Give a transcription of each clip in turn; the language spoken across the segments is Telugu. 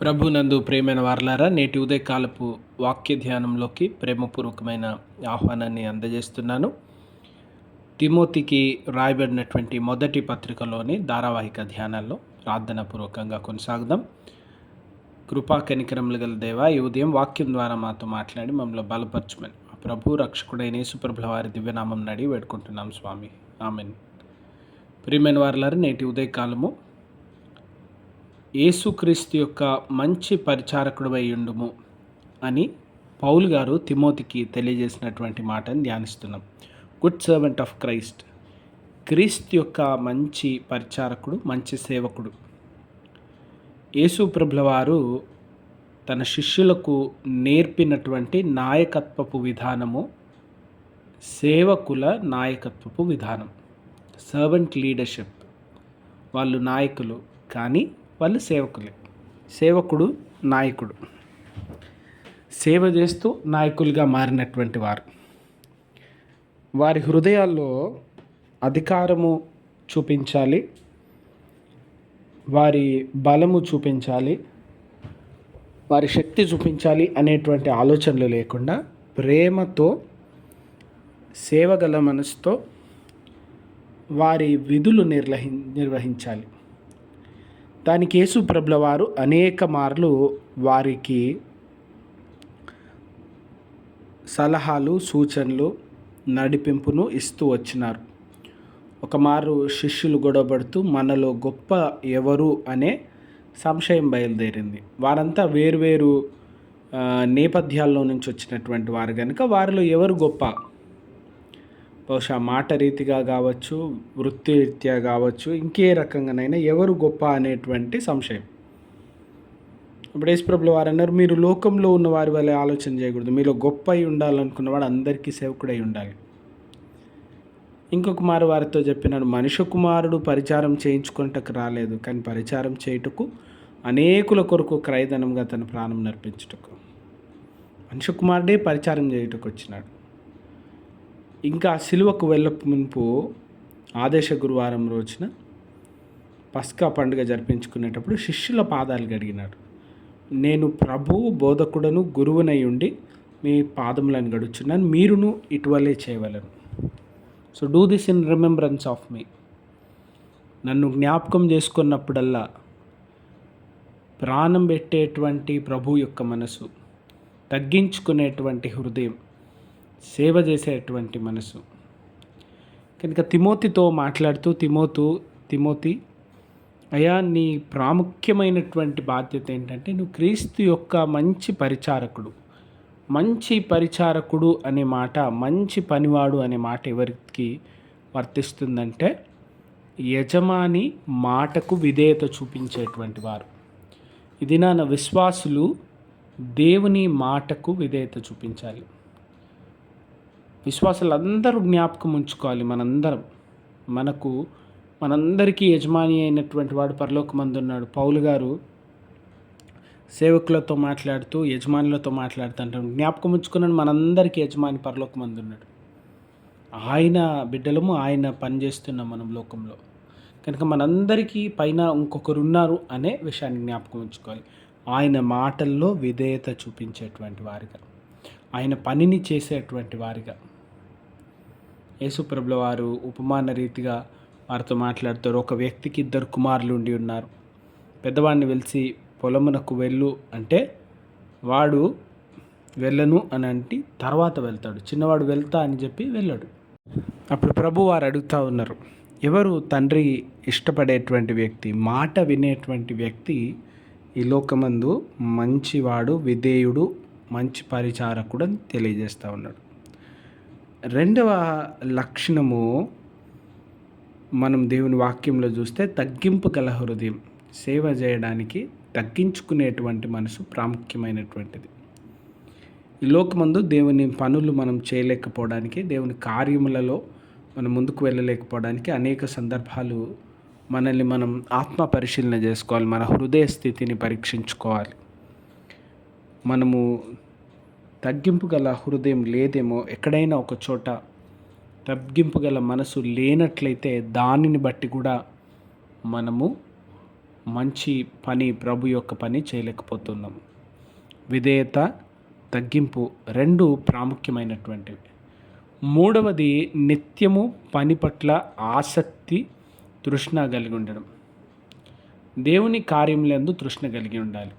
ప్రభునందు ప్రేమైన వారలారా నేటి ఉదయకాలపు వాక్య ధ్యానంలోకి ప్రేమపూర్వకమైన ఆహ్వానాన్ని అందజేస్తున్నాను. తిమోతికి రాయబడినటువంటి మొదటి పత్రికలోని ధారావాహిక ధ్యానాల్లో ప్రార్థనాపూర్వకంగా కొనసాగుదాం. కృపా కనికరములు గల దేవ ఈ ఉదయం వాక్యం ద్వారా మాతో మాట్లాడి మమ్మల్ని బలపరచమని. ప్రభు రక్షకుడైన యేసుప్రభుల వారి దివ్యనామం నడి వేడుకుంటున్నాం స్వామి. ఆమెన్. ప్రియమైన వారలారా నేటి ఉదయకాలము యేసుక్రీస్తు యొక్క మంచి పరిచారకుడు ఉండుము అని పౌలు గారు తిమోతికి తెలియజేసినటువంటి మాటను ధ్యానిస్తున్నాం. Good servant of Christ. క్రీస్తు యొక్క మంచి పరిచారకుడు మంచి సేవకుడు. యేసు ప్రభుల వారు తన శిష్యులకు నేర్పినటువంటి నాయకత్వపు విధానము సేవకుల నాయకత్వపు విధానం. Servant leadership. వాళ్ళు నాయకులు కానీ వాళ్ళు సేవకులే. సేవకుడు నాయకుడు. సేవ చేస్తూ నాయకులుగా మారినటువంటి వారు. వారి హృదయాల్లో అధికారము చూపించాలి. వారి బలము చూపించాలి. వారి శక్తి చూపించాలి అనేటువంటి ఆలోచనలు లేకుండా ప్రేమతో సేవగల మనసుతో వారి విధులు నిర్వహి నిర్వహించాలి. దానికి యేసు ప్రభుల వారు అనేక మార్లు వారికి సలహాలు సూచనలు నడిపింపును ఇస్తూ వచ్చినారు. ఒకమారు శిష్యులు గొడవపడుతూ మనలో గొప్ప ఎవరు అనే సంశయం బయలుదేరింది. వారంతా వేరువేరు నేపథ్యాల్లో నుంచి వచ్చినటువంటి వారు కనుక వారిలో ఎవరు గొప్ప బహుశా మాట రీతిగా కావచ్చు వృత్తిరీత్యా కావచ్చు ఇంకే రకంగానైనా ఎవరు గొప్ప అనేటువంటి సంశయం. ఇప్పుడు యేసుప్రభులు వారు అన్నారు మీరు లోకంలో ఉన్న వారి వల్ల ఆలోచన చేయకూడదు. మీలో గొప్ప అయి ఉండాలనుకున్నవాడు అందరికీ సేవకుడై ఉండాలి. ఇంకొక మారు వారితో చెప్పినాడు మనుష్య కుమారుడు పరిచారం చేయించుకున్నటకు రాలేదు కానీ పరిచారం చేయుటకు అనేకుల కొరకు క్రయధనంగా తన ప్రాణం నర్పించుటకు. మనుష్య కుమారుడే పరిచారం చేయుటకు వచ్చినాడు. ఇంకా సిలువకు వెళ్ళ మునుపు ఆదేశ గురువారం రోజున పస్కా పండుగ జరిపించుకునేటప్పుడు శిష్యుల పాదాలు గడిగినాడు నేను ప్రభు బోధకుడను గురువునై ఉండి మీ పాదములను గడుచున్నాను. మీరును ఇటువలే చేయవలను. So do this in remembrance of me నన్ను జ్ఞాపకం చేసుకున్నప్పుడల్లా ప్రాణం పెట్టేటువంటి ప్రభు యొక్క మనసు తగ్గించుకునేటువంటి హృదయం సేవ చేసేటువంటి మనసు. కనుక తిమోతితో మాట్లాడుతూ తిమోతు తిమోతి అయా నీ ప్రాముఖ్యమైనటువంటి బాధ్యత ఏంటంటే నువ్వు క్రీస్తు యొక్క మంచి పరిచారకుడు. మంచి పరిచారకుడు అనే మాట మంచి పనివాడు అనే మాట ఎవరికి వర్తిస్తుందంటే యజమాని మాటకు విధేయత చూపించేటువంటి వారు. ఇది నా విశ్వాసులు దేవుని మాటకు విధేయత చూపించాలి. విశ్వాసాలందరూ జ్ఞాపకం ఉంచుకోవాలి మనందరం. మనకు మనందరికీ యజమాని అయినటువంటి వాడు పరలోకమందు ఉన్నాడు పౌలు గారు సేవకులతో మాట్లాడుతూ యజమానులతో మాట్లాడుతుంటాడు జ్ఞాపకం ఉంచుకున్నాడు మనందరికీ యజమాని పరలోకమందు ఉన్నాడు ఆయన బిడ్డలము ఆయన పనిచేస్తున్నాం మనం లోకంలో. కనుక మనందరికీ పైన ఇంకొకరు ఉన్నారు అనే విషయాన్ని జ్ఞాపకం ఉంచుకోవాలి. ఆయన మాటల్లో విధేయత చూపించేటువంటి వారిగా ఆయన పనిని చేసేటువంటి వారిగా. యేసుప్రభుల వారు ఉపమాన రీతిగా వారితో మాట్లాడుతారు. ఒక వ్యక్తికి ఇద్దరు కుమారులు ఉండి ఉన్నారు. పెద్దవాడిని వెలిసి పొలమునకు వెళ్ళు అంటే వాడు వెళ్ళను అని అంటే తర్వాత వెళ్తాడు. చిన్నవాడు వెళ్తా అని చెప్పి వెళ్ళాడు. అప్పుడు ప్రభు వారు అడుగుతూ ఉన్నారు ఎవరు తండ్రి ఇష్టపడేటువంటి వ్యక్తి మాట వినేటువంటి వ్యక్తి ఈ లోకమందు మంచివాడు విధేయుడు మంచి పరిచారకుడు అని తెలియజేస్తూ ఉన్నాడు. రెండవ లక్షణము మనం దేవుని వాక్యంలో చూస్తే తగ్గింపు గల హృదయం సేవ చేయడానికి తగ్గించుకునేటువంటి మనసు ప్రాముఖ్యమైనటువంటిది. ఈ లోకమందు దేవుని పనులు మనం చేయలేకపోవడానికి దేవుని కార్యములలో మనం ముందుకు వెళ్ళలేకపోవడానికి అనేక సందర్భాలు మనల్ని మనం ఆత్మ పరిశీలన చేసుకోవాలి మన హృదయ స్థితిని పరీక్షించుకోవాలి. మనము తగ్గింపు గల హృదయం లేదేమో ఎక్కడైనా ఒక చోట తగ్గింపు గల మనసు లేనట్లయితే దానిని బట్టి కూడా మనము మంచి పని ప్రభు యొక్క పని చేయలేకపోతున్నాం. విధేయత తగ్గింపు రెండు ప్రాముఖ్యమైనటువంటివి. మూడవది నిత్యము పని పట్ల ఆసక్తి తృష్ణ కలిగి ఉండడం. దేవుని కార్యములందు తృష్ణ కలిగి ఉండాలి.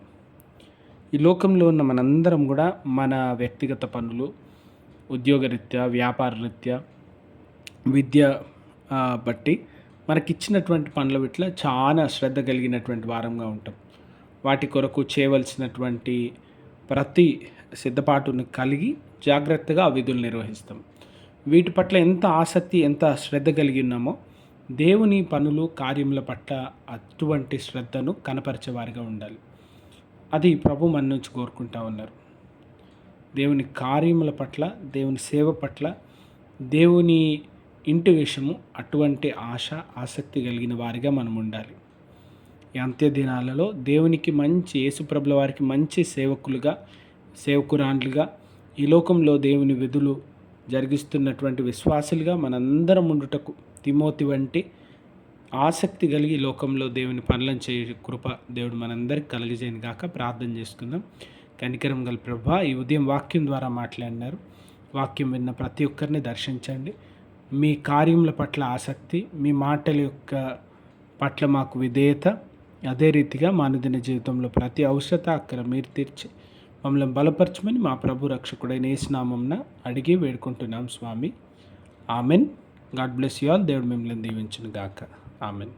ఈ లోకంలో ఉన్న మనందరం కూడా మన వ్యక్తిగత పనులు ఉద్యోగరీత్యా వ్యాపార రీత్యా విద్య బట్టి మనకిచ్చినటువంటి పనుల విట్ల చాలా శ్రద్ధ కలిగినటువంటి వారంగా ఉంటాం. వాటి కొరకు చేయవలసినటువంటి ప్రతి సిద్ధపాటును కలిగి జాగ్రత్తగా ఆ విధులు నిర్వహిస్తాం. వీటి పట్ల ఎంత ఆసక్తి ఎంత శ్రద్ధ కలిగి ఉన్నామో దేవుని పనులు కార్యముల పట్ల అటువంటి శ్రద్ధను కనపరిచేవారిగా ఉండాలి. అది ప్రభు మన నుంచి కోరుకుంటా ఉన్నారు. దేవుని కార్యముల పట్ల దేవుని సేవ పట్ల దేవుని ఇంటి విషయము అటువంటి ఆశ ఆసక్తి కలిగిన వారిగా మనం ఉండాలి. ఈ అంత్య దినాలలో దేవునికి మంచి యేసుప్రభుల వారికి మంచి సేవకులుగా సేవకురాండ్లుగా ఈ లోకంలో దేవుని విధులు జరిగిస్తున్నటువంటి విశ్వాసులుగా మనందరం ఉండుటకు తిమోతి వంటి ఆసక్తి కలిగి లోకంలో దేవుని పనులను చేయు కృప దేవుడు మనందరికి కలిగజేయను గాక ప్రార్థన చేసుకుందాం. కనికరం గల ప్రభా ఈ ఉదయం వాక్యం ద్వారా మాట్లాడినారు. వాక్యం విన్న ప్రతి ఒక్కరిని దర్శించండి. మీ కార్యముల పట్ల ఆసక్తి మీ మాటల యొక్క పట్ల మాకు విధేయత అదే రీతిగా మానదిన జీవితంలో ప్రతి అవసరత అక్కడ మీరు తీర్చి మమ్మల్ని బలపరచమని మా ప్రభు రక్షకుడైన ఏసునామంన అడిగి వేడుకుంటున్నాం స్వామి. Amen. God bless you all. దేవుడు మిమ్మల్ని దీవించును గాక. ఆమెన్